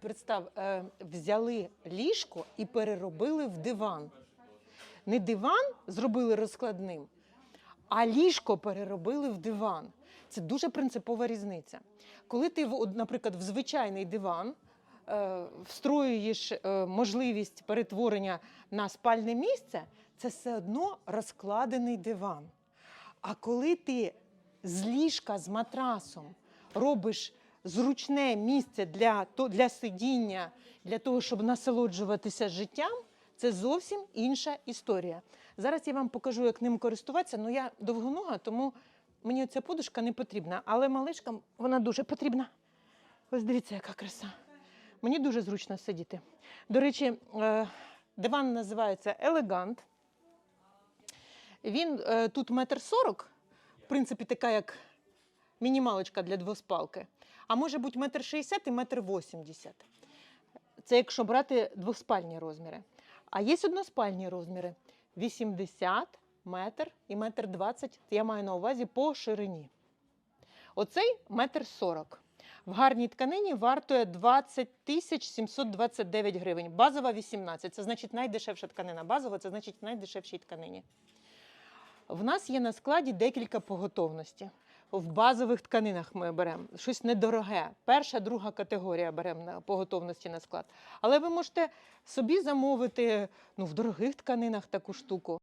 представ, е, взяли ліжко і переробили в диван. Не диван зробили розкладним, а ліжко переробили в диван. Це дуже принципова різниця. Коли ти, наприклад, в звичайний диван е, встроюєш е, можливість перетворення на спальне місце, це все одно розкладений диван. А коли ти з ліжка з матрасом робиш зручне місце для, для сидіння, для того, щоб насолоджуватися життям, це зовсім інша історія. Зараз я вам покажу, як ним користуватися. Ну я довгонога, тому мені ця подушка не потрібна. Але малишкам вона дуже потрібна. Ось дивіться, яка краса. Мені дуже зручно сидіти. До речі, е, диван називається Елегант. Він е, тут метр сорок, в принципі, така як мінімалочка для двоспалки. А може бути метр шістдесят і метр вісімдесят. Це якщо брати двоспальні розміри. А є односпальні розміри 80, метр і метр 20, я маю на увазі по ширині. Оцей метр 40. В гарній тканині вартує 20 тисяч 729 гривень. Базова 18. Це значить найдешевша тканина. Базова це значить найдешевшій тканині. В нас є на складі декілька поготовності. В базових тканинах ми беремо щось недороге. Перша, друга категорія беремо на поготовності на склад. Але ви можете собі замовити ну, в дорогих тканинах таку штуку.